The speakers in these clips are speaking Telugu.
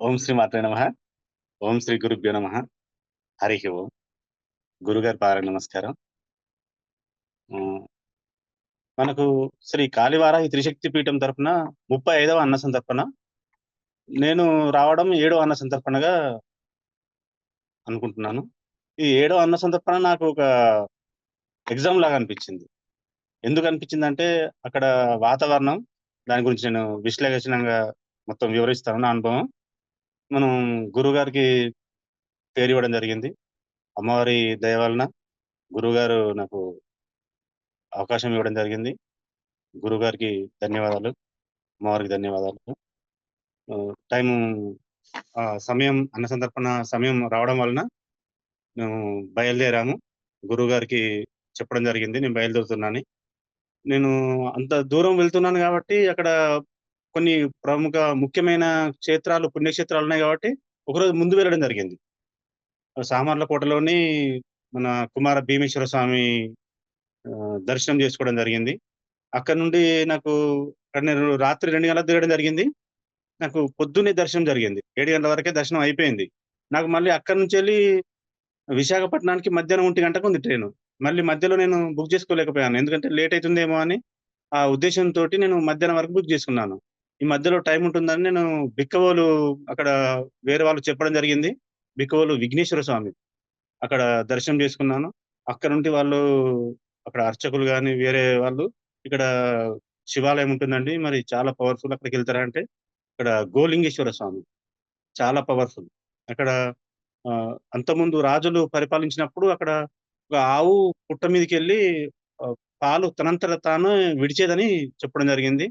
ఓం శ్రీ మాత్రే నమ. ఓం శ్రీ గురుభ్యో నమ. హరి ఓం. గురుగారి పార నమస్కారం. మనకు శ్రీ కాళివారాహి త్రిశక్తి పీఠం తరఫున ముప్పై ఐదవ అన్న సందర్పణ నేను రావడం ఏడవ అన్న సందర్పణగా అనుకుంటున్నాను. ఈ ఏడవ అన్న సందర్పణ నాకు ఒక ఎగ్జామ్ లాగా అనిపించింది. ఎందుకు అనిపించింది అంటే అక్కడ వాతావరణం దాని గురించి నేను విశ్లేషణంగా మొత్తం వివరిస్తాను నా అనుభవం. మనం గురుగారికి పేరు ఇవ్వడం జరిగింది. అమ్మవారి దయ వలన గురుగారు నాకు అవకాశం ఇవ్వడం జరిగింది. గురుగారికి ధన్యవాదాలు. అమ్మవారికి ధన్యవాదాలు. టైం ఆ, సమయం అన్న సందర్భన సమయం రావడం వలన మేము బయలుదేరాము. గురుగారికి చెప్పడం జరిగింది. నేను బయలుదేరుతున్నాను. నేను అంత దూరం వెళ్తున్నాను కాబట్టి అక్కడ కొన్ని ప్రముఖ ముఖ్యమైన క్షేత్రాలు పుణ్యక్షేత్రాలు ఉన్నాయి కాబట్టి ఒకరోజు ముందు వెళ్ళడం జరిగింది. సామర్లకోటలోని మన కుమార భీమేశ్వర స్వామి దర్శనం చేసుకోవడం జరిగింది. అక్కడ నుండి నాకు నేను రాత్రి రెండు గంటలకు దిగడం జరిగింది. నాకు పొద్దున్నే దర్శనం జరిగింది. ఏడు గంటల వరకే దర్శనం అయిపోయింది. నాకు మళ్ళీ అక్కడ నుంచి వెళ్ళి విశాఖపట్నానికి మధ్యాహ్నం ఒంటి గంటకు ఉంది ట్రైన్. మళ్ళీ మధ్యలో నేను బుక్ చేసుకోలేకపోయాను. ఎందుకంటే లేట్ అవుతుందేమో అని ఆ ఉద్దేశంతో నేను మధ్యాహ్నం వరకు బుక్ చేసుకున్నాను. ఈ మధ్యలో టైం ఉంటుందని నేను బిక్కవోలు అక్కడ వేరే వాళ్ళు చెప్పడం జరిగింది. బిక్కవోలు విఘ్నేశ్వర స్వామి. అక్కడ దర్శనం చేసుకున్నాను. అక్కడ నుండి వాళ్ళు అక్కడ అర్చకులు కానీ వేరే వాళ్ళు ఇక్కడ శివాలయం ఉంటుందండి. మరి చాలా పవర్ఫుల్ అక్కడికి వెళ్తారా అంటే ఇక్కడ గోలింగేశ్వర స్వామి. చాలా పవర్ఫుల్. అక్కడ ఆ, అంతకుముందు రాజులు పరిపాలించినప్పుడు అక్కడ ఒక ఆవు పుట్ట మీదకి వెళ్ళి పాలు తనంతట తాను విడిచేదని చెప్పడం జరిగింది.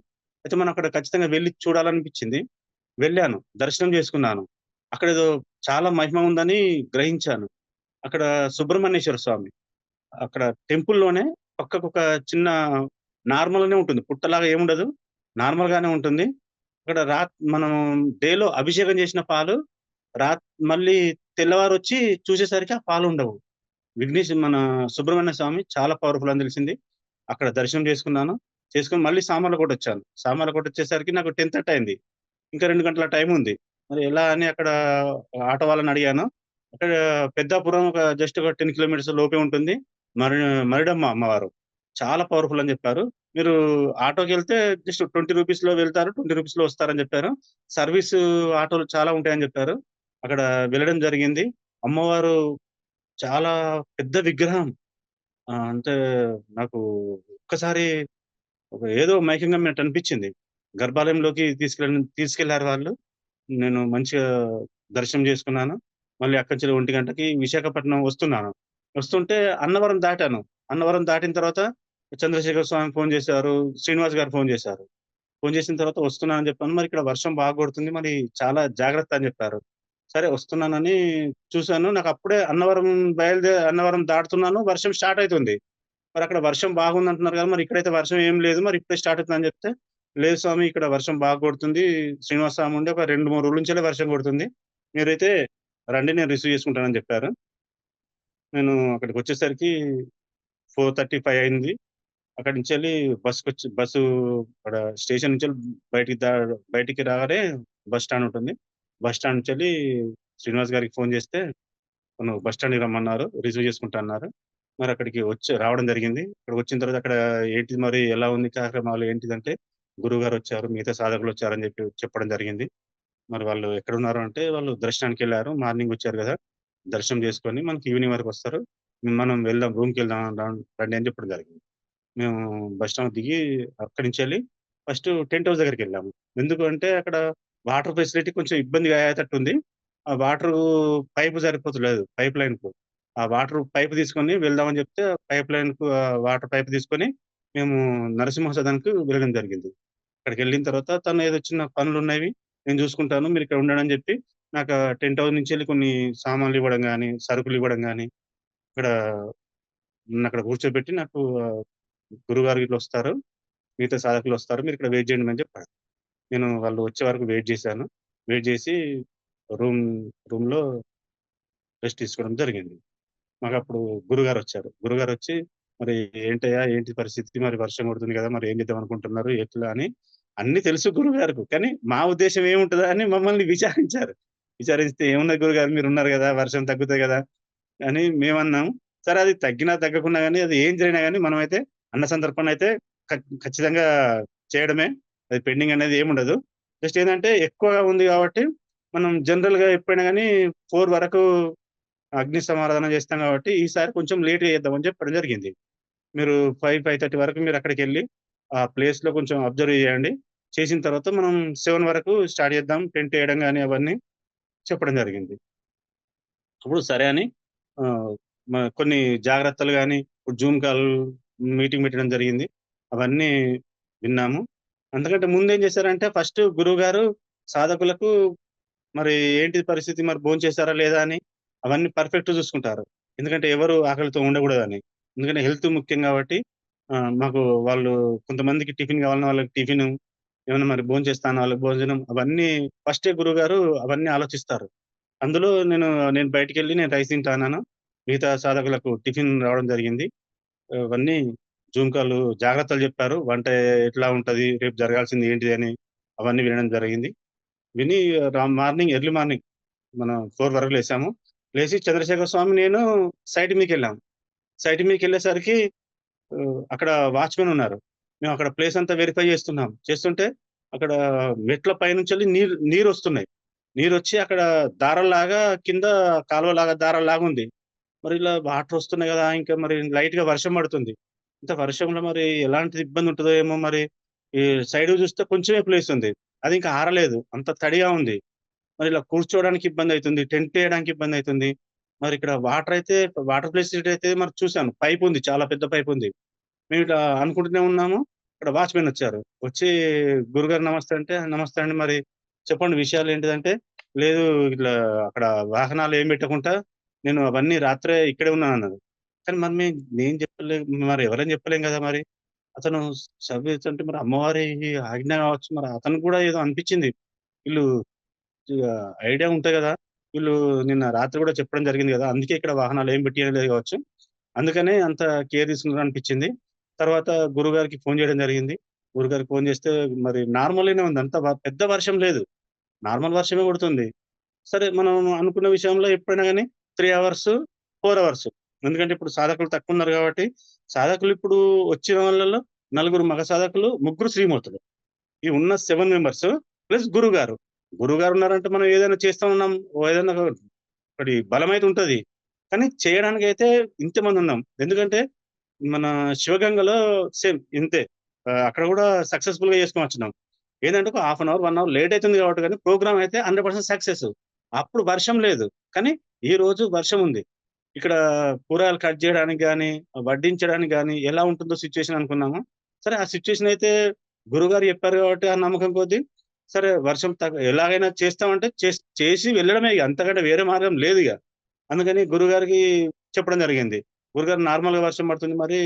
అయితే మనం అక్కడ ఖచ్చితంగా వెళ్ళి చూడాలనిపించింది. వెళ్ళాను దర్శనం చేసుకున్నాను. అక్కడ ఏదో చాలా మహిమ ఉందని గ్రహించాను. అక్కడ సుబ్రహ్మణ్యేశ్వర స్వామి. అక్కడ టెంపుల్లోనే పక్కకు ఒక చిన్న నార్మల్గానే ఉంటుంది. పుట్టలాగా ఏముండదు. నార్మల్ గానే ఉంటుంది. అక్కడ రా మనం డేలో అభిషేకం చేసిన పాలు రా మళ్ళీ తెల్లవారు వచ్చి చూసేసరికి ఆ పాలు ఉండవు. విఘ్నేష్ మన సుబ్రహ్మణ్య స్వామి చాలా పవర్ఫుల్ అని తెలిసింది. అక్కడ దర్శనం చేసుకున్నాను. చేసుకుని మళ్ళీ సామర్లకోట వచ్చాను సామర్లకోట వచ్చేసరికి నాకు టెన్ థర్టీ అయింది. ఇంకా రెండు గంటల టైం ఉంది. మరి ఎలా అని అక్కడ ఆటో వాళ్ళని అడిగాను. అక్కడ పెద్దాపురం ఒక జస్ట్ ఒక టెన్ కిలోమీటర్స్ లోపే ఉంటుంది. మరి మరిడమ్మ అమ్మవారు. చాలా పవర్ఫుల్ అని చెప్పారు. మీరు ఆటోకి వెళ్తే జస్ట్ ట్వంటీ రూపీస్లో వెళ్తారు ట్వంటీ రూపీస్లో వస్తారని చెప్పారు. సర్వీస్ ఆటోలు చాలా ఉంటాయని చెప్పారు. అక్కడ వెళ్ళడం జరిగింది. అమ్మవారు చాలా పెద్ద విగ్రహం. ఆ, అంటే నాకు ఒక్కసారి ఒక ఏదో మైకంగా నాకు అనిపించింది. గర్భాలయంలోకి తీసుకెళ్ళి తీసుకెళ్ళారు వాళ్ళు. నేను మంచిగా దర్శనం చేసుకున్నాను. మళ్ళీ అక్కడి నుంచి ఒంటి గంటకి విశాఖపట్నం వస్తున్నాను. వస్తుంటే అన్నవరం దాటాను. అన్నవరం దాటిన తర్వాత చంద్రశేఖర స్వామి ఫోన్ చేశారు శ్రీనివాస్ గారు ఫోన్ చేశారు. ఫోన్ చేసిన తర్వాత వస్తున్నానని చెప్పాను. మరి ఇక్కడ వర్షం బాగా కొడుతుంది మరి చాలా జాగ్రత్త అని చెప్పారు. సరే వస్తున్నానని చూశాను. నాకు అప్పుడే అన్నవరం బయలుదే అన్నవరం దాటుతున్నాను. వర్షం స్టార్ట్ అవుతుంది మరి అక్కడ వర్షం బాగుంది అంటున్నారు కదా మరి ఇక్కడైతే వర్షం ఏం లేదు మరి ఇప్పుడే స్టార్ట్ అవుతుందని చెప్తే లేదు స్వామి ఇక్కడ వర్షం బాగా కొడుతుంది. శ్రీనివాస స్వామి ఉండి ఒక రెండు మూడు రోజుల నుంచే వర్షం కొడుతుంది. మీరైతే రండి నేను రిసీవ్ చేసుకుంటానని చెప్పారు. నేను అక్కడికి వచ్చేసరికి ఫోర్ థర్టీ ఫైవ్ అయింది. అక్కడి నుంచి వెళ్ళి బస్కి వచ్చి బస్సు అక్కడ స్టేషన్ నుంచి వెళ్ళి బయటికి దా బయటికి రాగానే బస్ స్టాండ్ ఉంటుంది. బస్ స్టాండ్ నుంచి వెళ్ళి శ్రీనివాస్ గారికి ఫోన్ చేస్తే తను బస్ స్టాండ్కి రమ్మన్నారు రిసీవ్ చేసుకుంటా అన్నారు. మరి అక్కడికి వచ్చి రావడం జరిగింది. అక్కడికి వచ్చిన తర్వాత అక్కడ ఏంటిది మరి ఎలా ఉంది కార్యక్రమాలు ఏంటిదంటే గురువు గారు వచ్చారు మిగతా సాధకులు వచ్చారని చెప్పి చెప్పడం జరిగింది. మరి వాళ్ళు ఎక్కడ ఉన్నారు అంటే వాళ్ళు దర్శనానికి వెళ్ళారు మార్నింగ్ వచ్చారు కదా. దర్శనం చేసుకొని మనకి ఈవినింగ్ వరకు వస్తారు. మనం వెళ్దాం రూమ్కి వెళ్దాం రండి అని చెప్పడం జరిగింది. మేము బస్ స్టాండ్ దిగి అక్కడి నుంచి వెళ్ళి ఫస్ట్ టెంట్ హౌస్ దగ్గరికి వెళ్ళాము ఎందుకు అంటే అక్కడ వాటర్ ఫెసిలిటీ కొంచెం ఇబ్బందిగా అయ్యేటట్టు ఉంది. ఆ వాటర్ పైప్ సరిపోతలేదు పైప్ లైన్కు. ఆ వాటర్ పైప్ తీసుకొని వెళ్దామని చెప్తే పైప్ లైన్కు వాటర్ పైప్ తీసుకొని మేము నరసింహ సదన్కు వెళ్ళడం జరిగింది. అక్కడికి వెళ్ళిన తర్వాత తను ఏదో చిన్న పనులు ఉన్నవి నేను చూసుకుంటాను మీరు ఇక్కడ ఉండడం అని చెప్పి నాకు టెంట్ హౌస్ నుంచి వెళ్ళి కొన్ని సామాన్లు ఇవ్వడం కానీ సరుకులు ఇవ్వడం కానీ ఇక్కడ నన్ను అక్కడ కూర్చోబెట్టి నాకు గురుగారు ఇట్లా వస్తారు మిగతా సాధకులు వస్తారు మీరు ఇక్కడ వెయిట్ చేయండి అని చెప్పారు నేను వాళ్ళు వచ్చే వరకు వెయిట్ చేశాను. వెయిట్ చేసి రూమ్ రూమ్‌లో రెస్ట్ తీసుకోవడం జరిగింది. మాకు అప్పుడు గురుగారు వచ్చారు గురుగారు వచ్చి "మరి ఏంటయ్యా ఏంటి పరిస్థితి? మరి వర్షం కొడుతుంది కదా! మరి ఏం చేద్దాం అనుకుంటున్నారు? ఎట్లా?" అని అన్నీ తెలుసు గురుగారు కానీ మా ఉద్దేశం ఏముంటదా అని మమ్మల్ని విచారించారు. విచారిస్తే "ఏమున్నది గురుగారు మీరున్నారు కదా వర్షం తగ్గుతుంది కదా అని మేమన్నాం. సరే అది తగ్గినా తగ్గకుండా కానీ అది ఏం జరిగినా కానీ మనం అయితే అన్న సందర్భం అయితే ఖచ్చితంగా చేయడమే. అది పెండింగ్ అనేది ఏముండదు. జస్ట్ ఏంటంటే ఎక్కువగా ఉంది కాబట్టి మనం జనరల్‌గా ఎప్పుడైనా కానీ ఫోర్ వరకు అగ్ని సమారాధన చేస్తాం కాబట్టి ఈసారి కొంచెం లేట్‌గా చేద్దామని చెప్పడం జరిగింది. మీరు 5, 5:30 వరకు మీరు అక్కడికి వెళ్ళి ఆ ప్లేస్‌లో కొంచెం అబ్జర్వ్ చేయండి. చేసిన తర్వాత మనం సెవెన్ వరకు స్టార్ట్ చేద్దాం. టెంట్ వేయడం కానీ అవన్నీ చెప్పడం జరిగింది. ఇప్పుడు సరే అని కొన్ని జాగ్రత్తలు కానీ ఇప్పుడు జూమ్ కాల్ మీటింగ్ పెట్టడం జరిగింది. అవన్నీ విన్నాము. అంతకంటే ఏం చేశారంటే ఫస్ట్ గురువుగారు సాధకులకు మరి ఏంటి పరిస్థితి? మరి భోంచేసారా లేదా? అని అవన్నీ పర్ఫెక్ట్ చూసుకుంటారు. ఎందుకంటే ఎవరు ఆకలితో ఉండకూడదని. ఎందుకంటే హెల్త్ ముఖ్యం కాబట్టి మాకు వాళ్ళు కొంతమందికి టిఫిన్ కావాలన్న వాళ్ళకి టిఫిన్ ఏమైనా మరి భోజనం చేస్తాను వాళ్ళకి భోజనం అవన్నీ ఫస్టే గురువుగారు అవన్నీ ఆలోచిస్తారు. అందులో నేను నేను బయటికెళ్ళి నేను రైస్ తింటా మిగతా సాధకులకు టిఫిన్ రావడం జరిగింది. అవన్నీ జూమ్ కాల్ జాగ్రత్తలు చెప్పారు. వంట ఎట్లా ఉంటది? రేపు జరగాల్సింది ఏంటిది? అని అవన్నీ వినడం జరిగింది. విని రా మార్నింగ్ ఎర్లీ మార్నింగ్ మనం ఫోర్ వరకు లేసాము. లేచి చంద్రశేఖర స్వామి, నేను సైట్ మీకు వెళ్ళాము సైట్ మీకు వెళ్ళేసరికి అక్కడ వాచ్‌మెన్ ఉన్నారు. మేము అక్కడ ప్లేస్ అంతా వెరిఫై చేస్తున్నాం. చేస్తుంటే అక్కడ మెట్ల పైనుంచి నీరు వస్తున్నాయి నీరు వచ్చి అక్కడ దారల్లాగా కింద కాలువలాగా దారల్లాగా ఉంది. మరి ఇలా వాటర్ వస్తున్నాయి కదా ఇంకా మరి లైట్‌గా వర్షం పడుతుంది. ఇంత వర్షంలో మరి ఎలాంటి ఇబ్బంది ఉంటుందో ఏమో మరి ఈ సైడ్ చూస్తే కొంచెమే ప్లేస్ ఉంది. అది ఇంకా ఆరలేదు. అంత తడిగా ఉంది. మరి ఇలా కూర్చోవడానికి ఇబ్బంది అవుతుంది టెంట్ వేయడానికి ఇబ్బంది అవుతుంది మరి ఇక్కడ వాటర్ అయితే వాటర్ ప్లేస్ అయితే మరి చూసాను. పైప్ ఉంది. చాలా పెద్ద పైప్ ఉంది. మేము ఇట్లా అనుకుంటూనే ఉన్నాము. ఇక్కడ వాచ్‌మెన్ వచ్చారు. వచ్చి "గురుగారు నమస్తే" అంటే "నమస్తే అండి. మరి చెప్పండి విషయాలు ఏంటిదంటే" "లేదు ఇట్లా అక్కడ వాహనాలు ఏం పెట్టకుండా నేను అవన్నీ రాత్రే ఇక్కడే ఉన్నానన్నారు." కానీ మరి మేము నేను చెప్పలేం మరి ఎవరైనా చెప్పలేం కదా మరి. అతను అంటే మరి అమ్మవారి ఆజ్ఞ కావచ్చు. మరి అతనికి కూడా ఏదో అనిపించింది వీళ్ళు ఐడియా ఉంటాయి కదా వీళ్ళు నిన్న రాత్రి కూడా చెప్పడం జరిగింది కదా అందుకే ఇక్కడ వాహనాలు ఏం పెట్టియలేదు కావచ్చు. అందుకనే అంత కేర్ తీసుకున్నారు అనిపించింది తర్వాత గురుగారికి ఫోన్ చేయడం జరిగింది. గురుగారికి ఫోన్ చేస్తే మరి నార్మల్‌గానే ఉంది. అంత వ పెద్ద వర్షం లేదు. నార్మల్ వర్షమే కొడుతుంది. సరే మనం అనుకున్న విషయంలో ఎప్పుడైనా కానీ త్రీ అవర్స్, ఫోర్ అవర్స్. ఎందుకంటే ఇప్పుడు సాధకులు తక్కువున్నారు కాబట్టి సాధకులు ఇప్పుడు వచ్చిన వాళ్ళలో నలుగురు మగ సాధకులు, ముగ్గురు శ్రీమూర్తులు. ఈ ఉన్న సెవెన్ మెంబర్స్ ప్లస్ గురుగారు గురుగారు ఉన్నారంటే మనం ఏదైనా చేస్తా ఉన్నాం. ఓ ఏదైనా ఒకటి బలమైతే ఉంటుంది కానీ చేయడానికి అయితే ఇంతమంది ఉన్నాం ఎందుకంటే మన శివగంగలో సేమ్ ఇంతే. అక్కడ కూడా సక్సెస్ఫుల్గా చేసుకొని వచ్చినాం. ఏంటంటే ఒక half an hour, one hour late అవుతుంది కాబట్టి కానీ ప్రోగ్రామ్ అయితే 100% సక్సెస్. అప్పుడు వర్షం లేదు. కానీ ఈ రోజు వర్షం ఉంది. ఇక్కడ కూరగాయలు కట్ చేయడానికి కానీ వడ్డించడానికి కానీ ఎలా ఉంటుందో సిచ్యువేషన్ అనుకున్నాము. సరే ఆ సిచ్యువేషన్ అయితే గురుగారు చెప్పారు కాబట్టి ఆ నమ్మకం కొద్దీ సరే వర్షం తగ్గ ఎలాగైనా చేస్తామంటే చేసి వెళ్ళడమే ఇక అంతకంటే వేరే మార్గం లేదు ఇక అందుకని గురుగారికి చెప్పడం జరిగింది. గురుగారు నార్మల్గా వర్షం పడుతుంది మరి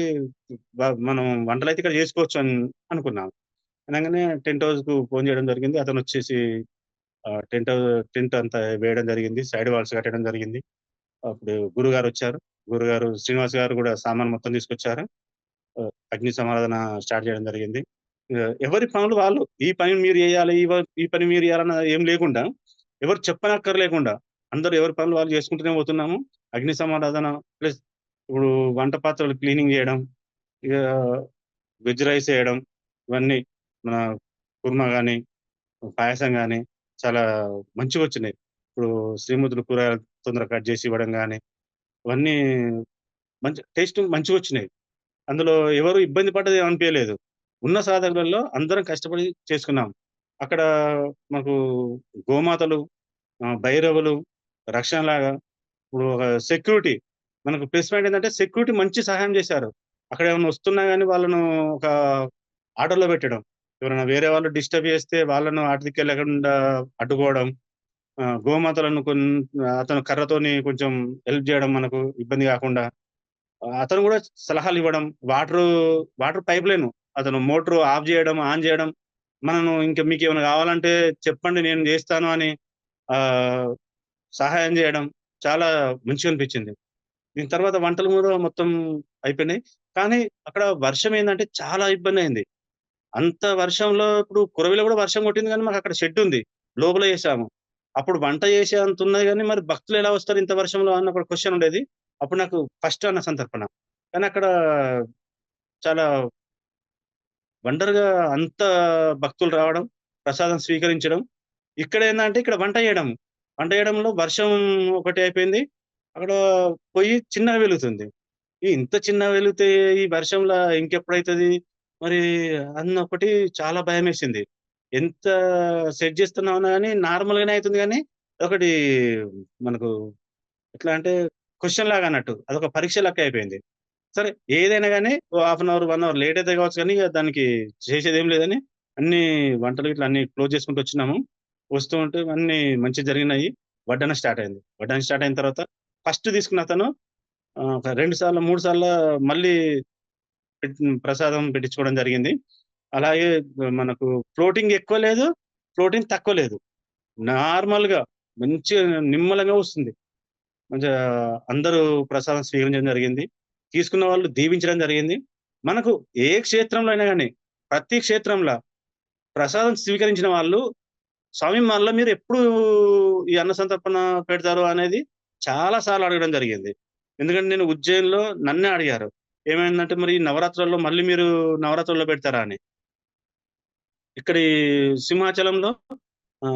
మనం మనం వంటలైతే ఇక్కడ చేసుకోవచ్చు అని అనుకున్నాం. అనగానే టెంట్ హౌస్కు ఫోన్ చేయడం జరిగింది. అతను వచ్చేసి టెంట్ హౌస్ టెంట్ అంతా వేయడం జరిగింది. సైడ్ వాల్స్ కట్టడం జరిగింది. అప్పుడు గురుగారు వచ్చారు గురుగారు శ్రీనివాస్ గారు కూడా సామాన్ మొత్తం తీసుకొచ్చారు. అగ్ని సమారాధన స్టార్ట్ చేయడం జరిగింది. ఎవరి పనులు వాళ్ళు. ఈ పని మీరు చేయాలి. ఈ ఈ పని మీరు చేయాలన్న ఏం లేకుండా ఎవరు చెప్పనక్కర్లేకుండా అందరూ ఎవరి పనులు వాళ్ళు చేసుకుంటూనే పోతున్నాము. అగ్ని సమారాధన ప్లస్ ఇప్పుడు వంట పాత్రలు క్లీనింగ్ చేయడం, ఇక వెజ్ రైస్ వేయడం ఇవన్నీ మన కుర్మా కానీ పాయసం కానీ చాలా మంచిగా వచ్చినాయి. ఇప్పుడు శ్రీమతులు కూరగాయలు తొందరగా కట్ చేసి ఇవ్వడం కానీ ఇవన్నీ మంచి టేస్ట్ మంచిగా వచ్చినాయి. అందులో ఎవరు ఇబ్బంది పడ్డది అనిపించలేదు. ఉన్న సాధకులలో అందరం కష్టపడి చేసుకున్నాం. అక్కడ మాకు గోమాతలు, భైరవులు భైరవులు, రక్షణలాగా ఇప్పుడు ఒక సెక్యూరిటీ మనకు ప్లస్ పాయింట్ ఏంటంటే సెక్యూరిటీ మంచి సహాయం చేశారు. అక్కడ ఏమైనా వస్తున్నా కానీ వాళ్ళను ఒక ఆర్డర్‌లో పెట్టడం. ఎవరైనా వేరే వాళ్ళు డిస్టర్బ్ చేస్తే వాళ్ళను ఆటకి వెళ్ళకుండా అడ్డుకోవడం. గోమాతలను కొన్ అతను కర్రతోని కొంచెం హెల్ప్ చేయడం మనకు ఇబ్బంది కాకుండా. అతను కూడా సలహాలు ఇవ్వడం వాటర్ వాటర్ పైప్ లైను అతను మోటార్ ఆఫ్ చేయడం, ఆన్ చేయడం మనను మీకు ఏమైనా కావాలంటే చెప్పండి నేను చేస్తాను అని సహాయం చేయడం చాలా మంచిగా అనిపించింది. దీని తర్వాత వంటలు కూడా మొత్తం అయిపోయినాయి. కానీ అక్కడ వర్షం ఏంటంటే చాలా ఇబ్బంది అయింది అంత వర్షంలో ఇప్పుడు కురవిలో కూడా వర్షం కొట్టింది కానీ మాకు అక్కడ షెడ్ ఉంది. లోపల వేసాము అప్పుడు వంట చేసే అంత ఉన్నది కానీ మరి భక్తులు ఎలా వస్తారు ఇంత వర్షంలో అన్న ఒక క్వశ్చన్ ఉండేది. అప్పుడు నాకు ఫస్ట్ అన్న సందర్పణ కానీ అక్కడ చాలా వండర్‌గా అంత భక్తులు రావడం, ప్రసాదం స్వీకరించడం. ఇక్కడ ఏంటంటే ఇక్కడ వంట చేయడం. వంట చేయడంలో వర్షం ఒకటి అయిపోయింది. అక్కడ పొయ్యి చిన్నగా వెలుగుతుంది. ఇంత చిన్నగా వెలిగితే ఈ వర్షంలో ఇంకెప్పుడైతుంది మరి అన్న ఒకటి చాలా భయమేసింది. ఎంత సెట్ చేస్తున్నామన్నా నార్మల్ నార్మల్‌గానే అవుతుంది కానీ ఒకటి మనకు ఎట్లా అంటే క్వశ్చన్ లాగా అన్నట్టు. అదొక పరీక్ష లెక్క అయిపోయింది. సరే ఏదైనా కానీ half an hour, one hour late అయితే కావచ్చు కానీ దానికి చేసేది ఏం లేదని అన్ని వంటలు ఇట్లా అన్ని క్లోజ్ చేసుకుంటూ వచ్చినాము. వస్తూ ఉంటే అన్ని మంచిగా జరిగినాయి. వడ్డన స్టార్ట్ అయింది. వడ్డన స్టార్ట్ అయిన తర్వాత ఫస్ట్ తీసుకున్న అతను ఒక 2 సార్లో, 3 సార్ల మళ్ళీ ప్రసాదం పెట్టించుకోవడం జరిగింది. అలాగే మనకు ఫ్లోటింగ్ ఎక్కువ లేదు. ఫ్లోటింగ్ తక్కువ లేదు. నార్మల్‌గా మంచిగా నిమ్మలంగా వస్తుంది. మంచిగా అందరూ ప్రసాదం స్వీకరించడం జరిగింది. తీసుకున్న వాళ్ళు దీవించడం జరిగింది. మనకు ఏ క్షేత్రంలో అయినా కానీ ప్రతి క్షేత్రంలో ప్రసాదం స్వీకరించిన వాళ్ళు, స్వామి మళ్ళీ మీరు ఎప్పుడు ఈ అన్న సంతర్పణ పెడతారు అనేది చాలా సార్లు అడగడం జరిగింది. ఎందుకంటే నేను ఉజ్జయిన్లో నన్నే అడిగారు. ఏమైందంటే మరి నవరాత్రుల్లో మళ్ళీ మీరు నవరాత్రుల్లో పెడతారా అని. ఇక్కడి సింహాచలంలో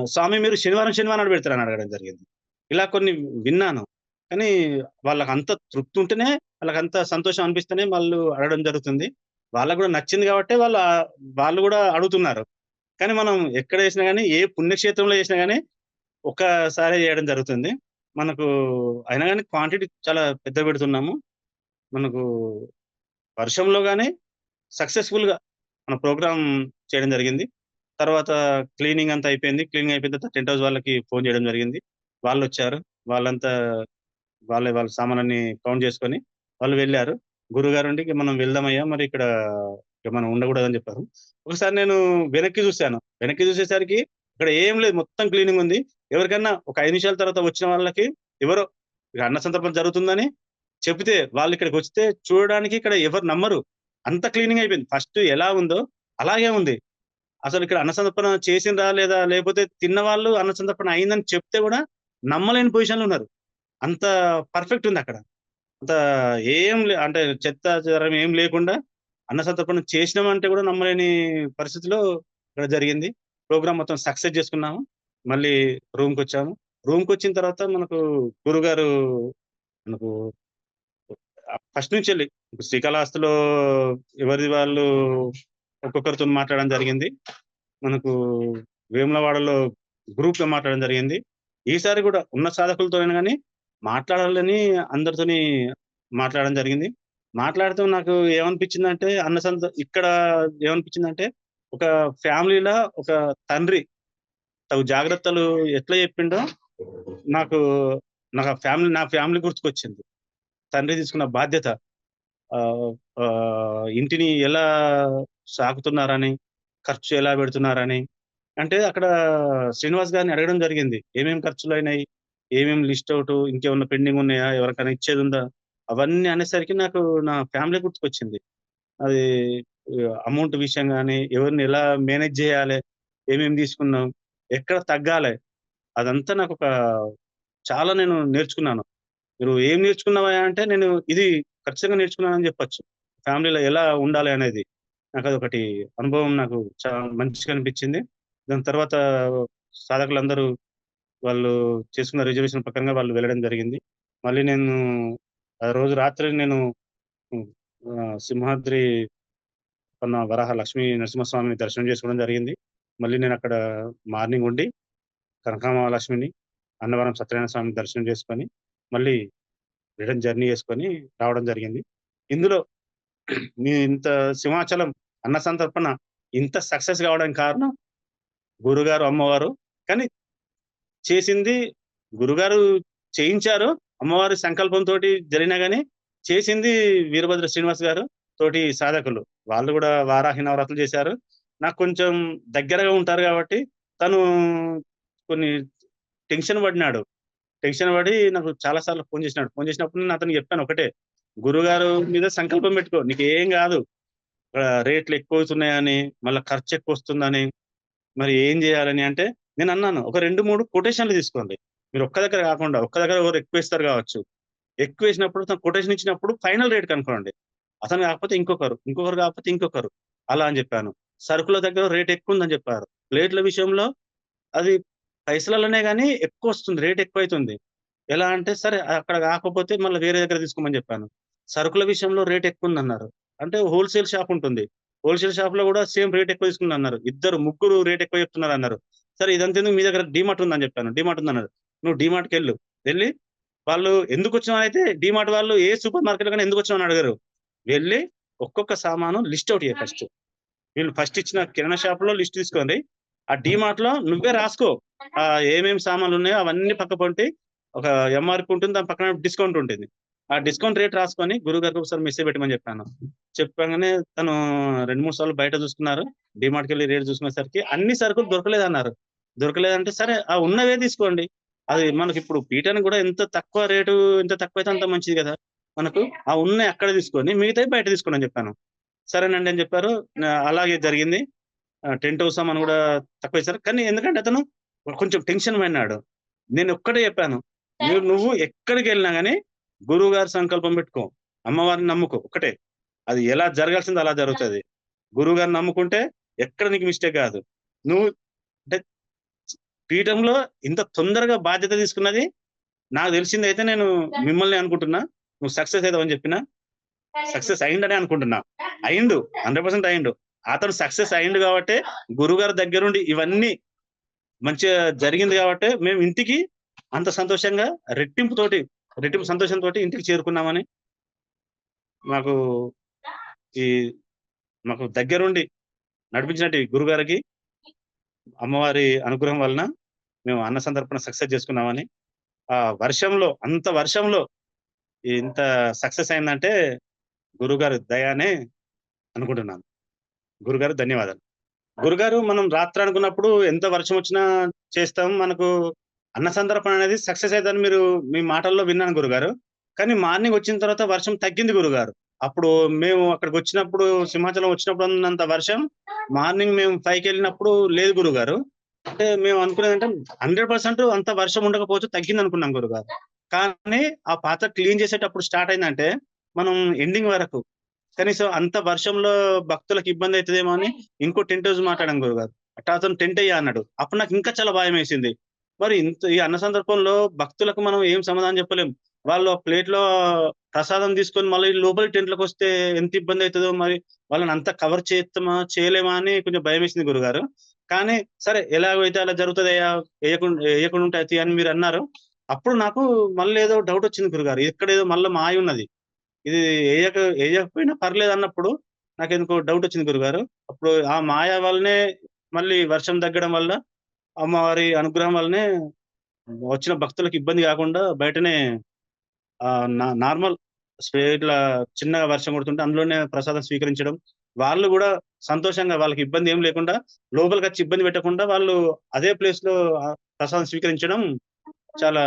స్వామి మీరు శనివారం, శనివారం నాడు పెడతారా అని అడగడం జరిగింది. ఇలా కొన్ని విన్నాను. కానీ వాళ్ళకంత తృప్తి ఉంటేనే, వాళ్ళకంత సంతోషం అనిపిస్తేనే వాళ్ళు అడగడం జరుగుతుంది. వాళ్ళకు కూడా నచ్చింది కాబట్టి వాళ్ళు వాళ్ళు కూడా అడుగుతున్నారు. కానీ మనం ఎక్కడ చేసినా కానీ ఏ పుణ్యక్షేత్రంలో చేసినా కానీ ఒక్కసారి చేయడం జరుగుతుంది. మనకు అయినా కానీ క్వాంటిటీ చాలా పెద్దగా పెడుతున్నాము. మనకు వర్షంలో గానీ సక్సెస్‌ఫుల్‌గా మన ప్రోగ్రామ్ చేయడం జరిగింది. తర్వాత క్లీనింగ్ అంతా అయిపోయింది. క్లీనింగ్ అయిపోయిన తర్వాత టెంట్ హౌస్ వాళ్ళకి ఫోన్ చేయడం జరిగింది. వాళ్ళు వచ్చారు వాళ్ళంతా వాళ్ళ వాళ్ళ సామానన్నీ కౌంట్ చేసుకొని వాళ్ళు వెళ్ళారు గురువుగారుండి ఇక మనం వెళ్దామయ్యా మరి ఇక్కడ మనం ఉండకూడదని చెప్పారు. ఒకసారి నేను వెనక్కి చూసాను. వెనక్కి చూసేసరికి ఇక్కడ ఏం లేదు. మొత్తం క్లీనింగ్ ఉంది. ఎవరికన్నా ఒక ఐదు నిమిషాల తర్వాత వచ్చిన వాళ్ళకి ఎవరో అన్న సందర్భం జరుగుతుందని చెబితే వస్తే చూడడానికి ఇక్కడ ఎవరు నమ్మరు. అంత క్లీనింగ్ అయిపోయింది. ఫస్ట్ ఎలా ఉందో అలాగే ఉంది. అసలు ఇక్కడ అన్న సందర్పణ చేసిందా లేదా లేకపోతే తిన్నవాళ్ళు అన్న సందర్పణ అయిందని చెప్తే కూడా నమ్మలేని పొజిషన్‌లో ఉన్నారు. అంత పర్ఫెక్ట్ ఉంది అక్కడ అంత ఏం లే అంటే చెత్త చెదారం ఏం లేకుండా అన్న సంతర్పణ చేసినామంటే కూడా నమ్మలేని పరిస్థితిలో ఇక్కడ జరిగింది. ప్రోగ్రామ్ మొత్తం సక్సెస్ చేసుకున్నాము. మళ్ళీ రూమ్కి వచ్చాము రూమ్కి వచ్చిన తర్వాత మనకు గురుగారు మనకు ఫస్ట్ నుంచి వెళ్ళి శ్రీకాళహస్తిలో ఎవరిది వాళ్ళు ఒక్కొక్కరితో మాట్లాడడం జరిగింది. మనకు వేములవాడలో గ్రూప్‌గా మాట్లాడడం జరిగింది. ఈసారి కూడా ఉన్న సాధకులతోనే కానీ మాట్లాడాలని అందరితోని మాట్లాడడం జరిగింది. మాట్లాడితే నాకు ఏమనిపించిందంటే అన్న సంత ఇక్కడ ఏమనిపించిందంటే ఒక ఫ్యామిలీలా ఒక తండ్రి తగు జాగ్రత్తలు ఎట్లా చెప్పిండో నాకు నాకు ఆ ఫ్యామిలీ నా ఫ్యామిలీ గుర్తుకొచ్చింది. తండ్రి తీసుకున్న బాధ్యత. ఇంటిని ఎలా సాకుతున్నారని, ఖర్చు ఎలా పెడుతున్నారని. అంటే అక్కడ శ్రీనివాస్ గారిని అడగడం జరిగింది. ఏమేమి ఖర్చులు అయినాయి ఏమేమి లిస్ట్ అవుట్ ఇంకేమన్నా పెండింగ్ ఉన్నాయా? ఎవరికైనా ఇచ్చేది ఉందా అవన్నీ అనేసరికి నాకు నా ఫ్యామిలీ గుర్తుకొచ్చింది. అది అమౌంట్ విషయం కానీ ఎవరిని ఎలా మేనేజ్ చేయాలి ఏమేమి తీసుకున్నాం? ఎక్కడ తగ్గాలి అదంతా నాకు ఒక చాలా నేను నేర్చుకున్నాను. మీరు ఏం నేర్చుకున్నావా అంటే నేను ఇది ఖచ్చితంగా నేర్చుకున్నానని చెప్పొచ్చు. ఫ్యామిలీలో ఎలా ఉండాలి అనేది. నాకు అదొకటి అనుభవం నాకు చాలా మంచిగా అనిపించింది. దాని తర్వాత సాధకులందరూ వాళ్ళు చేసుకున్న రిజర్వేషన్ ప్రకారంగా వాళ్ళు వెళ్ళడం జరిగింది. మళ్ళీ నేను ఆ రోజు రాత్రి నేను సింహాద్రి అన్న వరాహ లక్ష్మీ నరసింహస్వామిని దర్శనం చేసుకోవడం జరిగింది. మళ్ళీ నేను అక్కడ మార్నింగ్ ఉండి కనకామహాలక్ష్మిని అన్నవరం సత్యనారాయణ స్వామిని దర్శనం చేసుకొని, మళ్ళీ రిటర్న్ జర్నీ చేసుకొని రావడం జరిగింది. ఇందులో మీ ఇంత సింహాచలం అన్న సంతర్పణ ఇంత సక్సెస్ కావడానికి కారణం గురుగారు, అమ్మవారు. కానీ చేసింది గురుగారు చేయించారు. అమ్మవారి సంకల్పంతో జరిగినా కానీ చేసింది వీరభద్ర శ్రీనివాస్ గారు తోటి సాధకులు. వాళ్ళు కూడా వారాహి నవరాత్రులు చేశారు. నాకు కొంచెం దగ్గరగా ఉంటారు కాబట్టి తను కొన్ని టెన్షన్ పడినాడు. టెన్షన్ పడి నాకు చాలా సార్లు ఫోన్ చేసినాడు. ఫోన్ చేసినప్పుడు నేను అతనికి చెప్పాను ఒకటే గురుగారు మీద సంకల్పం పెట్టుకో నీకు ఏం కాదు రేట్లు ఎక్కువ అవుతున్నాయని మళ్ళీ ఖర్చు ఎక్కువ వస్తుందని మరి ఏం చేయాలని అంటే నేను అన్నాను ఒక రెండు మూడు కొటేషన్లు తీసుకోండి. మీరు ఒక్క దగ్గర కాకుండా ఒక్క దగ్గర ఎవరు ఎక్కువ ఇస్తారు కావచ్చు. ఎక్కువ వేసినప్పుడు తను కొటేషన్ ఇచ్చినప్పుడు ఫైనల్ రేట్ కనుక్కోండి. అతను కాకపోతే ఇంకొకరు ఇంకొకరు కాకపోతే ఇంకొకరు. అలా అని చెప్పాను. సరుకుల దగ్గర రేట్ ఎక్కువ ఉందని చెప్పారు. ప్లేట్ల విషయంలో అది పైసలలోనే కానీ ఎక్కువ వస్తుంది రేట్ ఎక్కువ అవుతుంది ఎలా అంటే సరే అక్కడ కాకపోతే మళ్ళీ వేరే దగ్గర తీసుకోమని చెప్పాను. సరుకుల విషయంలో రేట్ ఎక్కువ ఉంది అన్నారు అంటే హోల్సేల్ షాప్ ఉంటుంది. హోల్సేల్ షాప్లో కూడా సేమ్ రేట్ ఎక్కువ తీసుకుంది అన్నారు ఇద్దరు ముగ్గురు రేట్ ఎక్కువ చెప్తున్నారు అన్నారు సరే ఇదంతా ఎందుకు మీ దగ్గర డిమార్ట్ ఉందని చెప్పాను. డిమార్ట్ ఉంది అన్నారు నువ్వు డిమార్ట్కి వెళ్ళు. వెళ్ళి వాళ్ళు ఎందుకు వచ్చినావు అయితే డిమార్ట్ వాళ్ళు ఏ సూపర్ మార్కెట్ కానీ ఎందుకు వచ్చినావు అని అడిగారు. వెళ్ళి ఒక్కొక్క సామాను లిస్ట్ అవుట్ చేయ ఫస్ట్. వీళ్ళు ఫస్ట్ ఇచ్చిన కిరాణా షాప్లో లిస్ట్ తీసుకోండి. ఆ డిమార్ట్లో నువ్వే రాసుకో. ఆ ఏమేమి సామాన్లు ఉన్నాయో అవన్నీ పక్క ఒక ఎంఆర్పి ఉంటుంది దాని పక్కన డిస్కౌంట్ ఉంటుంది. ఆ డిస్కౌంట్ రేట్ రాసుకొని గురువు గారికి ఒకసారి మెసేజ్ పెట్టమని చెప్పాను. చెప్పగానే తను రెండు మూడు సార్లు బయట చూసుకున్నారు. డిమార్ట్కి వెళ్ళి రేట్ చూసుకునేసరికి అన్ని సరుకులు దొరకలేదు అన్నారు దొరకలేదంటే సరే ఆ ఉన్నవే తీసుకోండి. అది మనకి ఇప్పుడు పీటానికి కూడా ఎంత తక్కువ రేటు ఎంత తక్కువ అయితే అంత మంచిది కదా మనకు. ఆ ఉన్నాయి అక్కడ తీసుకొని మిగతావి బయట తీసుకోండి అని చెప్పాను. సరేనండి అని చెప్పారు. అలాగే జరిగింది. టెంట్ హౌస్ అని కూడా తక్కువ ఇచ్చారు కానీ ఎందుకంటే అతను కొంచెం టెన్షన్ పడినాడు. నేను ఒక్కటే చెప్పాను. నువ్వు ఎక్కడికి వెళ్ళినా గానీ గురువు గారి సంకల్పం పెట్టుకో. అమ్మవారిని నమ్ముకో. ఒకటే. అది ఎలా జరగాల్సిందో అలా జరుగుతుంది. గురువు గారిని నమ్ముకుంటే ఎక్కడ నీకు మిస్టేక్ కాదు. నువ్వు అంటే పీఠంలో ఇంత తొందరగా బాధ్యత తీసుకున్నది నాకు తెలిసింది అయితే నేను మిమ్మల్ని అనుకుంటున్నా. నువ్వు సక్సెస్ అవుతావని చెప్పిన. సక్సెస్ అయిండని అనుకుంటున్నా. అయిండు హండ్రెడ్ పర్సెంట్ అయిండు. అతను సక్సెస్ అయిండు కాబట్టి గురుగారి దగ్గరుండి ఇవన్నీ మంచిగా జరిగింది కాబట్టి మేము ఇంటికి అంత సంతోషంగా రెట్టింపు తోటి రెట్టింపు సంతోషంతో ఇంటికి చేరుకున్నామని మాకు ఈ మాకు దగ్గరుండి నడిపించినట్టు గురుగారికి అమ్మవారి అనుగ్రహం వలన మేము అన్న సందర్పణ సక్సెస్ చేసుకున్నామని ఆ వర్షంలో అంత వర్షంలో ఇంత సక్సెస్ అయిందంటే గురుగారు దయానే అనుకుంటున్నాను. గురుగారు ధన్యవాదాలు. గురుగారు మనం రాత్రి అనుకున్నప్పుడు ఎంత వర్షం వచ్చినా చేస్తాం. మనకు అన్న సందర్భం అనేది సక్సెస్ అవుతుందని మీరు మీ మాటల్లో విన్నాను గురుగారు. కానీ మార్నింగ్ వచ్చిన తర్వాత వర్షం తగ్గింది గురుగారు. అప్పుడు మేము అక్కడికి వచ్చినప్పుడు సింహాచలం వచ్చినప్పుడు అన్నంత వర్షం మార్నింగ్ మేము పైకి వెళ్ళినప్పుడు లేదు గురుగారు. అంటే మేము అనుకునేది అంటే హండ్రెడ్ పర్సెంట్ అంత వర్షం ఉండకపోవచ్చు తగ్గింది అనుకున్నాం గురుగారు. కానీ ఆ పాత్ర క్లీన్ చేసేటప్పుడు స్టార్ట్ అయిందంటే మనం ఎండింగ్ వరకు. కనీసం అంత వర్షంలో భక్తులకు ఇబ్బంది అవుతుందేమో అని ఇంకో టెంట్ హౌస్ మాట్లాడాం గురుగారు అట్లా అతను టెంట్ అయ్యా అన్నాడు. అప్పుడు నాకు ఇంకా చాలా భయం వేసింది. మరి ఇంత ఈ అన్న సందర్భంలో భక్తులకు మనం ఏం సమాధానం చెప్పలేం. వాళ్ళు ప్లేట్లో ప్రసాదం తీసుకొని మళ్ళీ లోపలి టెంట్లకు వస్తే ఎంత ఇబ్బంది అవుతుందో మరి వాళ్ళని అంతా కవర్ చేస్తామా చేయలేమా అని కొంచెం భయం వేసింది గురుగారు. కానీ సరే ఎలాగైతే అలా జరుగుతుంది వేయకుండా వేయకుండా ఉంటాయి అని మీరు అన్నారు. అప్పుడు నాకు మళ్ళీ ఏదో డౌట్ వచ్చింది గురుగారు. ఇక్కడ ఏదో మళ్ళీ మాయ ఉన్నది. ఇది వేయక వేయకపోయినా పర్లేదు అన్నప్పుడు నాకు ఎందుకో డౌట్ వచ్చింది గురుగారు. అప్పుడు ఆ మాయ వల్లనే మళ్ళీ వర్షం తగ్గడం వల్ల అమ్మవారి అనుగ్రహం వల్లనే వచ్చిన భక్తులకు ఇబ్బంది కాకుండా బయటనే ఆ నార్మల్ ఇట్లా చిన్నగా వర్షం కొడుతుంటే అందులోనే ప్రసాదం స్వీకరించడం. వాళ్ళు కూడా సంతోషంగా వాళ్ళకి ఇబ్బంది ఏం లేకుండా లోపలికి వచ్చి ఇబ్బంది పెట్టకుండా వాళ్ళు అదే ప్లేస్లో ప్రసాదం స్వీకరించడం చాలా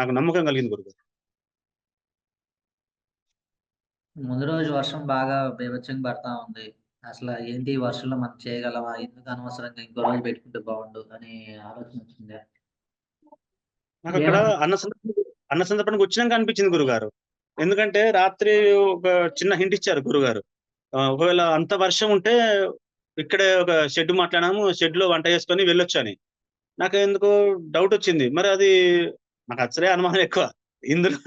నాకు నమ్మకం కలిగింది గురుగారు. ముందు రోజు వర్షం బాగా బీభత్సంగా పడతా ఉంది. అసలు ఏంటి ఈ వర్షంలో మనం చేయగలమా? ఎందుకు అనవసరంగా ఇంకో రోజు పెట్టుకుంటే బాగుండు? అని ఆలోచన వచ్చింది. నాకు అక్కడ అన్న సందర్భం అన్న సందర్భానికి వచ్చినాక అనిపించింది గురుగారు. ఎందుకంటే రాత్రి ఒక చిన్న హింట్ ఇచ్చారు గురుగారు. ఒకవేళ అంత వర్షం ఉంటే ఇక్కడే ఒక షెడ్ మాట్లాడాము షెడ్లో వంట చేసుకొని వెళ్ళొచ్చు అని నాకు ఎందుకో డౌట్ వచ్చింది. మరి అది నాకు అసలే అనుమానం ఎక్కువ. ఇందులో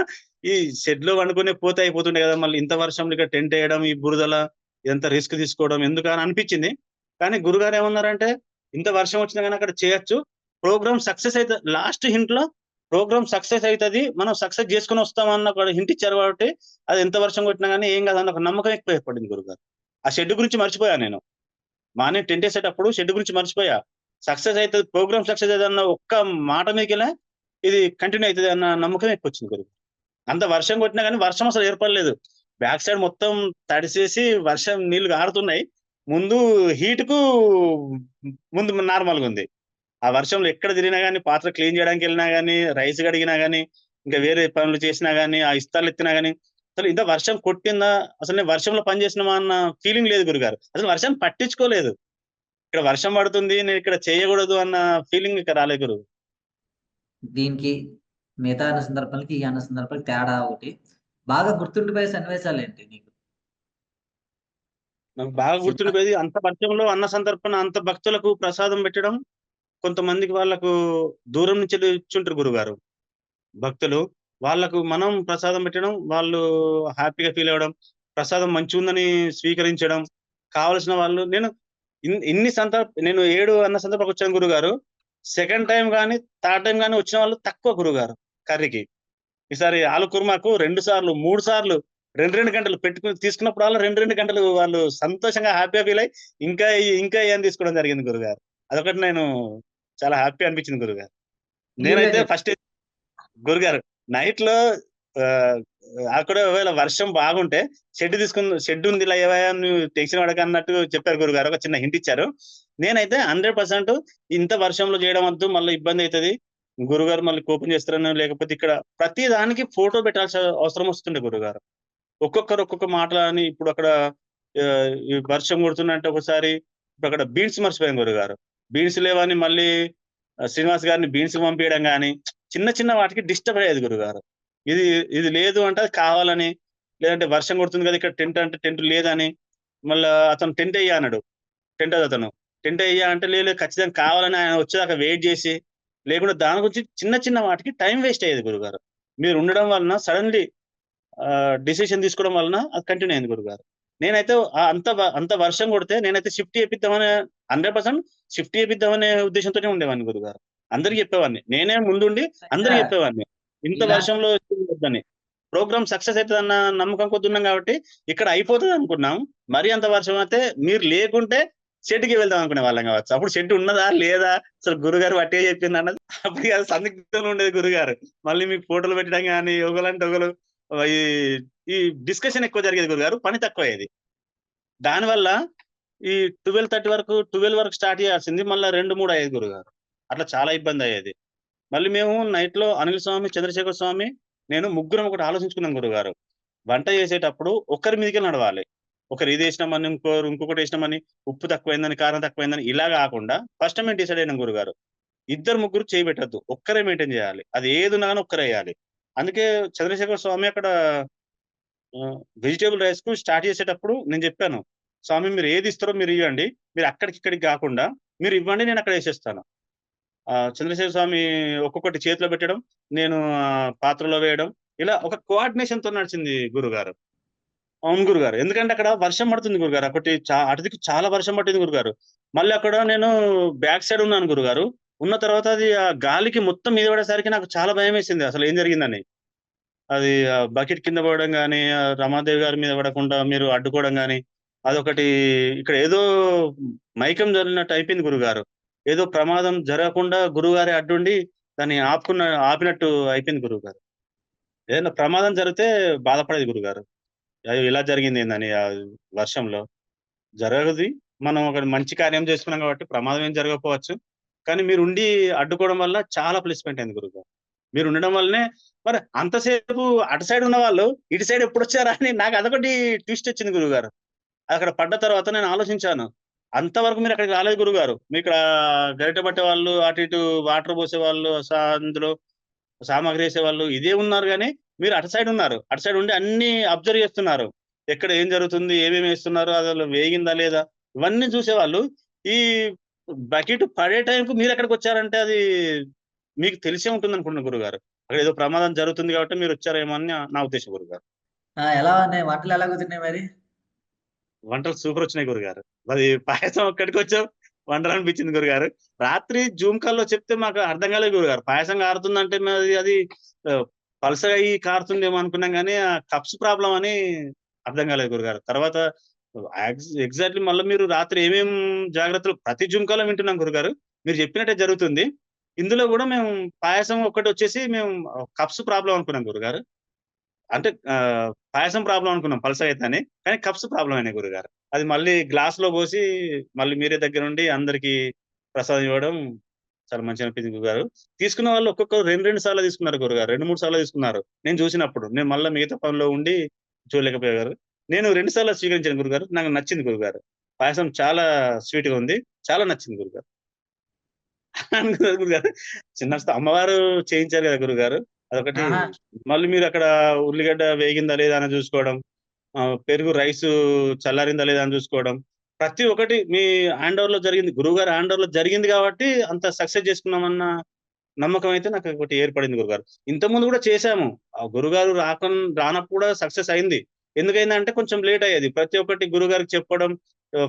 ఈ షెడ్లో వండుకునే పోతే అయిపోతుండే కదా మళ్ళీ ఇంత వర్షంలో ఇక టెంట్ వేయడం ఈ బురదల ఎంత రిస్క్ తీసుకోవడం ఎందుకు అని అనిపించింది. కానీ గురుగారు ఏమన్నారంటే ఇంత వర్షం వచ్చినా కానీ అక్కడ చేయొచ్చు. ప్రోగ్రామ్ సక్సెస్ అయితే లాస్ట్ హింట్లో ప్రోగ్రామ్ సక్సెస్ అవుతుంది మనం సక్సెస్ చేసుకుని వస్తామన్న ఒక హింట్ ఇచ్చారు కాబట్టి అది ఎంత వర్షం కొట్టినా కానీ ఏం కాదన్న ఒక నమ్మకం ఎక్కువ ఏర్పడింది గురుగారు. ఆ షెడ్ గురించి మర్చిపోయా నేను. మార్నింగ్ టెంట్ వేసేటప్పుడు షెడ్ గురించి మర్చిపోయా. సక్సెస్ అవుతుంది ప్రోగ్రామ్ సక్సెస్ అవుతుంది అన్న ఒక్క మాట మీకెళ్ళే ఇది కంటిన్యూ అవుతుంది అన్న నమ్మకం ఎక్కువ వచ్చింది గురువు అంత వర్షం కొట్టినా కానీ వర్షం అసలు ఏర్పడలేదు బ్యాక్ సైడ్ మొత్తం తడిసేసి వర్షం నీళ్ళు కారుతున్నాయి ముందు హీట్‌కు ముందు నార్మల్‌గా ఉంది. ఆ వర్షంలో ఎక్కడ తిరిగినా కానీ పాత్ర క్లీన్ చేయడానికి వెళ్ళినా కానీ రైస్ కడిగినా కానీ ఇంకా వేరే పనులు చేసినా కానీ ఆ ఇస్తాలు ఎత్తినా కానీ అసలు ఇంత వర్షం కొట్టిందా? అసలు నేను వర్షంలో పని చేసినామా అన్న ఫీలింగ్ లేదు గురుగారు. అసలు వర్షం పట్టించుకోలేదు. ఇక్కడ వర్షం పడుతుంది. నేను ఇక్కడ చేయకూడదు అన్న ఫీలింగ్ ఇక్కడ రాలేదు గురువు. దీనికి మిగతా అన్న సందర్భాలకి, ఈ అన్న సందర్భాలకి తేడా ఒకటి. బాగా గుర్తుండిపోయే సన్నివేశాలేంటి నీకు? నాకు బాగా గుర్తుండిపోయేది అంత వర్షంలో అన్న సంతర్పణ అంత భక్తులకు ప్రసాదం పెట్టడం, కొంతమందికి వాళ్ళకు దూరం నుంచి ఇచ్చుంటారు గురుగారు. భక్తులు. వాళ్ళకు మనం ప్రసాదం పెట్టడం, వాళ్ళు హ్యాపీగా ఫీల్ అవ్వడం, ప్రసాదం మంచిగుందని స్వీకరించడం, కావాల్సిన వాళ్ళు నేను ఇన్ ఇన్ని సందర్భ నేను 7 అన్న సందర్భానికి వచ్చాను గురుగారు. సెకండ్ టైమ్ గాని, థర్డ్ టైమ్ గాని వచ్చిన వాళ్ళు తక్కువ గురుగారు కర్రీకి. ఈసారి ఆలు కుర్మాకు 2 సార్లు, 3 సార్లు 2, 2 గంటలు పెట్టుకొని తీసుకున్నప్పుడల్లా 2, 2 గంటలు వాళ్ళు సంతోషంగా హ్యాపీగా ఫీల్ అయ్యి ఇంకా ఇంకా అని తీసుకోవడం జరిగింది గురుగారు. అదొకటి నేను చాలా హ్యాపీ అనిపించింది గురుగారు. నేనైతే. ఫస్ట్ గురుగారు నైట్‌లో ఆహ్, అక్కడ ఒకవేళ వర్షం బాగుంటే షెడ్ తీసుకుని షెడ్ ఉంది లేవయ్యా నువ్వు టెన్షన్ పడకు అన్నట్టు చెప్పారు గురుగారు. ఒక చిన్న హింట్ ఇచ్చారు. నేనైతే 100% ఇంత వర్షంలో చేయడం వద్దు మళ్ళీ ఇబ్బంది అవుతుంది గురుగారు మళ్ళీ కోపం చేస్తారని లేకపోతే ఇక్కడ ప్రతి దానికి ఫోటో పెట్టాల్సిన అవసరం వస్తుండే గురుగారు. ఒక్కొక్కరు ఒక్కొక్క మాటలని ఇప్పుడు అక్కడ వర్షం కొడుతుందంటే ఒకసారి ఇప్పుడు అక్కడ బీన్స్ మర్చిపోయాం గురుగారు. బీన్స్ లేవని మళ్ళీ శ్రీనివాస్ గారిని బీన్స్ పంపించడం కానీ చిన్న చిన్న వాటికి డిస్టర్బ్ అయ్యేది గురుగారు. ఇది ఇది లేదు అంటే అది కావాలని, లేదంటే వర్షం కొడుతుంది కదా! ఇక్కడ టెంట్ అంటే టెంట్ లేదని, మళ్ళా అతను టెంట్ ఎయ్య అన్నాడు. టెంట్ అతను. టెంట్ ఎయ్య అంటే లేదు ఖచ్చితంగా కావాలని ఆయన వచ్చేదాకా వెయిట్ చేసి, లేకుంటే దాని గురించి చిన్న చిన్న వాటికి టైం వేస్ట్ అయ్యేది గురుగారు. మీరు ఉండడం వలన సడెన్‌లీ డిసిషన్ తీసుకోవడం వలన అది కంటిన్యూ అయింది గురుగారు. నేనైతే అంత అంత వర్షం కొడితే నేనైతే షిఫ్ట్ చేపిద్దామనే 100% షిఫ్ట్ చేపిద్దామనే ఉద్దేశంతోనే ఉండేవాడిని గురుగారు. అందరికి చెప్పేవాడిని. నేనే ముందుండి అందరికి చెప్పేవాడిని. ఇంత వర్షంలో చేయొద్దని. ప్రోగ్రామ్ సక్సెస్ అయితదన్న నమ్మకం కొద్ది ఉన్నాం కాబట్టి ఇక్కడ అయిపోతది అనుకున్నాం. మరీ అంత వర్షం అయితే మీరు లేకుంటే షెడ్‌కి వెళ్దాం అనుకునే వాళ్ళం కావచ్చు. అప్పుడు షెడ్ ఉన్నదా? లేదా? అసలు గురుగారు వట్టిగా చెప్పిందన్నది అప్పుడు ఇగ సందిగ్ధంలో ఉండేది గురుగారు. మళ్ళీ మీకు ఫోటోలు పెట్టడం గాని, ఒకలంటే ఒకలు ఆహ్, ఈ డిస్కషన్ ఎక్కువ జరిగేది గురుగారు. పని తక్కువయ్యేది. దానివల్ల ఈ 12:30 వరకు 12 వరకు స్టార్ట్ చేయాల్సింది మళ్ళా 2, 3 అయ్యేది గురుగారు. అట్లా చాలా ఇబ్బంది అయ్యేది. మళ్ళీ మేము నైట్‌లో అనిల్ స్వామి, చంద్రశేఖర్ స్వామి, నేను ముగ్గురం ఒకటి ఆలోచించుకున్నాం గురుగారు. వంట చేసేటప్పుడు ఒకరి మీదకే నడవాలి. ఒకరు ఇది వేసినామని ఇంకోరు ఇంకొకటి వేసినామని ఉప్పు తక్కువైందని, కారం తక్కువైందని ఇలా కాకుండా ఫస్ట్ మేము డిసైడ్ అయినాం గురుగారు. ఇద్దరు, ముగ్గురు చేయి ఒక్కరే మెయింటైన్ చేయాలి. అది ఏది గాని ఒక్కరే వేయాలి అందుకే చంద్రశేఖర్ స్వామి అక్కడ వెజిటేబుల్ రైస్కు స్టార్ట్ చేసేటప్పుడు నేను చెప్పాను. స్వామి మీరు ఏది ఇస్తారో మీరు ఇవ్వండి మీరు అక్కడికి ఇక్కడికి కాకుండా మీరు ఇవ్వండి నేను అక్కడ వేసేస్తాను చంద్రశేఖర స్వామి ఒక్కొక్కటి చేతిలో పెట్టడం, నేను పాత్రలో వేయడం. ఇలా ఒక కోఆర్డినేషన్‌తో నడిచింది గురుగారు. అవును గురుగారు. ఎందుకంటే అక్కడ వర్షం పడుతుంది గురుగారు. ఒకటి చా అటు చాలా వర్షం పట్టింది గురుగారు. మళ్ళీ అక్కడ నేను బ్యాక్ సైడ్ ఉన్నాను గురుగారు. ఉన్న తర్వాత అది ఆ గాలికి మొత్తం మీద పడేసరికి నాకు చాలా భయం వేసింది అసలు ఏం జరిగిందని. అది బకెట్ కింద పడడం కానీ రమాదేవి గారి మీద పడకుండా మీరు అడ్డుకోవడం కానీ అదొకటి ఇక్కడ ఏదో మైకం జరిగినట్టు అయిపోయింది గురుగారు. ఏదో ప్రమాదం జరగకుండా గురువుగారి అడ్డుండి దాన్ని ఆపుకున్న ఆపినట్టు అయిపోయింది గురువుగారు. ఏదైనా ప్రమాదం జరిగితే బాధపడేది గురుగారు. అయ్యో! ఇలా జరిగింది ఏందని ఆ వర్షంలో. జరగది. మనం ఒక మంచి కార్యం చేసుకున్నాం కాబట్టి ప్రమాదం ఏం జరగకపోవచ్చు. కానీ మీరు ఉండి అడ్డుకోవడం వల్ల చాలా ప్లేస్మెంట్ అయింది గురుగారు. మీరు ఉండడం వల్లనే మరి అంతసేపు అటు సైడ్ ఉన్న వాళ్ళు ఇటు సైడ్ ఎప్పుడొచ్చారా అని నాకు అదొకటి ట్విస్ట్ వచ్చింది గురుగారు. అక్కడ పడ్డ తర్వాత నేను ఆలోచించాను. అంతవరకు మీరు అక్కడికి రాలేదు గురుగారు. గరిట పట్టే వాళ్ళు అటు ఇటు వాటర్ పోసేవాళ్ళు, వాళ్ళు అందులో సామాగ్రి ఏసేవాళ్ళు ఇదే ఉన్నారు కానీ మీరు అటు సైడ్ ఉన్నారు. అటు సైడ్ ఉండి అన్ని అబ్జర్వ్ చేస్తున్నారు. ఎక్కడ ఏం జరుగుతుంది? ఏమేమి వేస్తున్నారు అసలు వేగిందా లేదా? ఇవన్నీ చూసేవాళ్ళు. ఈ బకెట్ పడే టైం మీరు ఎక్కడికి వచ్చారంటే అది మీకు తెలిసే ఉంటుంది అనుకుంటున్నాను గురుగారు. అక్కడ ఏదో ప్రమాదం జరుగుతుంది కాబట్టి మీరు వచ్చారేమో అని నా ఉద్దేశం గురుగారు. ఎలా ఉన్నాయి? వంటలు ఎలా కుదిరినాయి మరి? వంటలు సూపర్ వచ్చినాయి గురుగారు. మరి పాయసం ఒక్కటికొచ్చాం వండరనిపించింది గురుగారు. రాత్రి జూమ్ కాల్‌లో చెప్తే మాకు అర్థం కాలేదు గురుగారు. పాయసం కారుతుందంటే మరి అది పలసగా అయ్యి కారుతుందేమో అనుకున్నాం కానీ ఆ కప్స్ ప్రాబ్లం అని అర్థం కాలేదు గురుగారు. తర్వాత ఎగ్జాక్ట్‌లీ మళ్ళీ మీరు రాత్రి ఏమేం జాగ్రత్తలు ప్రతి జూమ్ కాల్‌లో వింటున్నాం గురుగారు. మీరు చెప్పినట్టే జరుగుతుంది. ఇందులో కూడా మేము పాయసం ఒక్కటి వచ్చేసి మేము కప్స్ ప్రాబ్లం అనుకున్నాం గురుగారు. అంటే పాయసం ప్రాబ్లం అనుకున్నాం పలసగైతదని. కానీ కప్స్ ప్రాబ్లం అయినాయి గురుగారు. అది మళ్ళీ గ్లాస్లో పోసి మళ్ళీ మీరే దగ్గర నుండి అందరికి ప్రసాదం ఇవ్వడం చాలా మంచి అనిపించింది గురుగారు. తీసుకున్న వాళ్ళు ఒక్కొక్కరు 2, 2 సార్లు తీసుకున్నారు గురుగారు. 2, 3 సార్లు తీసుకున్నారు. నేను చూసినప్పుడు. నేను మళ్ళీ మిగతా పనిలో ఉండి చూడలేకపోయారు. నేను రెండు సార్లు స్వీకరించాను గురుగారు. నాకు నచ్చింది గురుగారు. పాయసం చాలా స్వీట్గా ఉంది. చాలా నచ్చింది గురుగారు. గురుగారు. చిన్న అమ్మవారు చేయించారు కదా గురుగారు. అదొకటి! మళ్ళీ మీరక్కడ ఉల్లిగడ్డ వేగిందా లేదా అని చూసుకోవడం. పెరుగు రైసు చల్లారిందా లేదా అని చూసుకోవడం. ప్రతి ఒక్కటి మీ హ్యాండ్ ఓవర్‌లో జరిగింది. గురువుగారి హ్యాండ్ ఓవర్‌లో జరిగింది కాబట్టి అంత సక్సెస్ చేసుకున్నామన్న నమ్మకం అయితే నాకు ఒకటి ఏర్పడింది గురుగారు. ఇంతకుముందు కూడా చేశాము. ఆ గురుగారు రాకన్ రానప్పుడు కూడా సక్సెస్ అయింది. ఎందుకయిందంటే కొంచెం లేట్ అయ్యేది. ప్రతి ఒక్కటి గురుగారికి చెప్పడం,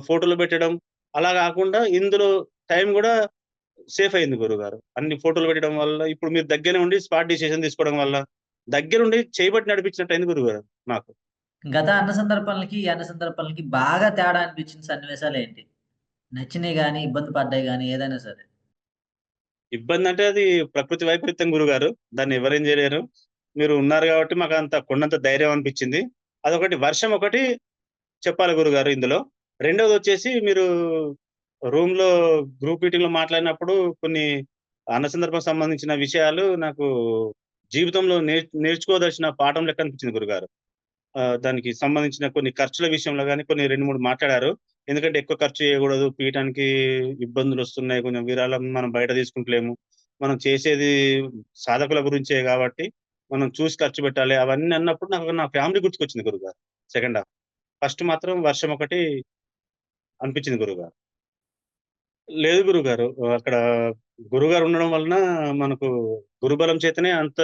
ఫోటోలు పెట్టడం అలా కాకుండా ఇందులో టైం కూడా సేఫ్ అయింది గురుగారు. అన్ని ఫోటోలు పెట్టడం వల్ల ఇప్పుడు మీరు దగ్గరనే ఉండి స్పాట్ డిసిషన్ తీసుకోవడం వల్ల దగ్గరుండి చేయబట్టి నడిపించినట్టు అయింది గురుగారు నాకు. గత అన్న సందర్భాలకి, ఈ అన్న సందర్భాలకి బాగా తేడా అనిపించిన సన్నివేశాలేంటి? నచ్చినయి గాని, ఇబ్బంది పడ్డాయి గాని ఏదైనా సరే? ఇబ్బందంటే అది ప్రకృతి వైపరీత్యం గురుగారు. దాన్ని ఎవరేం చేయలేరు. మీరు ఉన్నారు కాబట్టి మాకంత కొండంత ధైర్యం అనిపించింది. అదొకటి వర్షం ఒకటి చెప్పాలి గురుగారు ఇందులో. రెండోదొచ్చేసి మీరు రూమ్లో గ్రూప్ మీటింగ్‌లో మాట్లాడినప్పుడు కొన్ని అన్న సందర్భం సంబంధించిన విషయాలు నాకు జీవితంలో నేర్చుకోదలసిన పాఠం లెక్క అనిపించింది గురుగారు. దానికి సంబంధించిన కొన్ని ఖర్చుల విషయంలో కానీ కొన్ని 2, 3 మాట్లాడారు. ఎందుకంటే ఎక్కువ ఖర్చు చేయకూడదు. పీయటానికి ఇబ్బందులొస్తున్నాయి. కొంచెం విరాళం మనం బయట తీసుకుంటలేము. మనం చేసేది సాధకుల గురించే కాబట్టి మనం చూసి ఖర్చు పెట్టాలి. అవన్నీ అన్నప్పుడు నాకు నా ఫ్యామిలీ గుర్తుకొచ్చింది గురుగారు. Second half. ఫస్ట్ మాత్రం వర్షం ఒకటి అనిపించింది గురుగారు. లేదు గురుగారు. అక్కడ గురుగారు ఉండడం వలన మనకు గురుబలం చేతనే అంత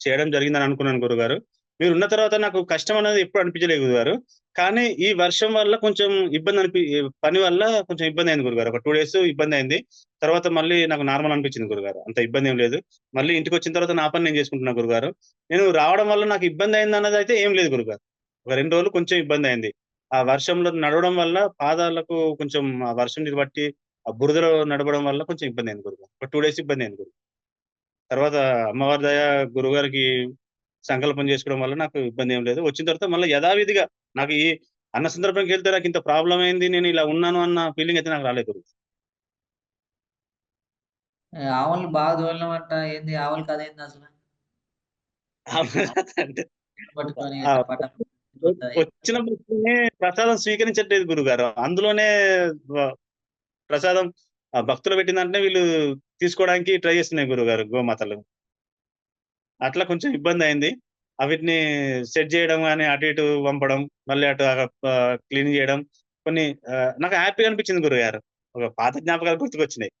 చేయడం జరిగిందని అనుకున్నాను గురుగారు. మీరు ఉన్న తర్వాత నాకు కష్టం అనేది ఎప్పుడు అనిపించలేదు గురుగారు. కానీ ఈ వర్షం వల్ల కొంచెం ఇబ్బంది అనిపి పని వల్ల కొంచెం ఇబ్బంది అయింది గురుగారు. ఒక టూ డేస్ ఇబ్బంది అయింది తర్వాత మళ్ళీ నాకు నార్మల్ అనిపించింది గురుగారు. అంత ఇబ్బంది ఏం లేదు. మళ్ళీ ఇంటికి వచ్చిన తర్వాత నా పని నేను చేసుకుంటున్నా గురుగారు. నేను రావడం వల్ల నాకు ఇబ్బంది అయింది అన్నది అయితే ఏం లేదు గురుగారు. ఒక రెండు రోజులు కొంచెం ఇబ్బంది అయింది ఆ వర్షంలో నడవడం వల్ల పాదాలకు కొంచెం ఆ వర్షం నీరు బట్టి ఆ బురదలో నడవడం వల్ల కొంచెం ఇబ్బందయింది గురుగారు. ఒక 2 డేస్ ఇబ్బందయింది గురు తర్వాత అమ్మవారి దయ గురువుగారికి సంకల్పం చేసుకోవడం వల్ల నాకు ఇబ్బందేం లేదు. వచ్చిన తర్వాత మళ్ళా యథావిధిగా నాకు ఈ అన్న సందర్భంకెళ్తే నాకింత ప్రాబ్లమ్ అయింది. నేను ఇలా ఉన్నాను అన్న ఫీలింగ్ అయితే నాకు రాలేదు గురు. ఆహ్, ఆవుల్ని బాగా. ఏంది ఆవుల కథేందసల? అంటే పట్టుకొని ఆ! టపా టపా కొట్టుకుంటా వచ్చినప్పుడే ప్రసాదం స్వీకరించట్లేదు గురుగారు. అందులోనే ప్రసాదం ఆ భక్తులు పెట్టిన వెంటనే వీళ్ళు తీసుకోవడానికి ట్రై చేస్తున్నాయి గురుగారు గోమాతలు. అట్లా కొంచెం ఇబ్బంది అయింది అవిటిని సెట్ చేయడం కానీ అటు ఇటు పంపడం, మళ్ళీ అటు క్లీన్ చేయడం కొన్ని నాకు హ్యాపీగా అనిపించింది గురుగారు. ఒక పాత జ్ఞాపకాలు గుర్తుకొచ్చినాయి.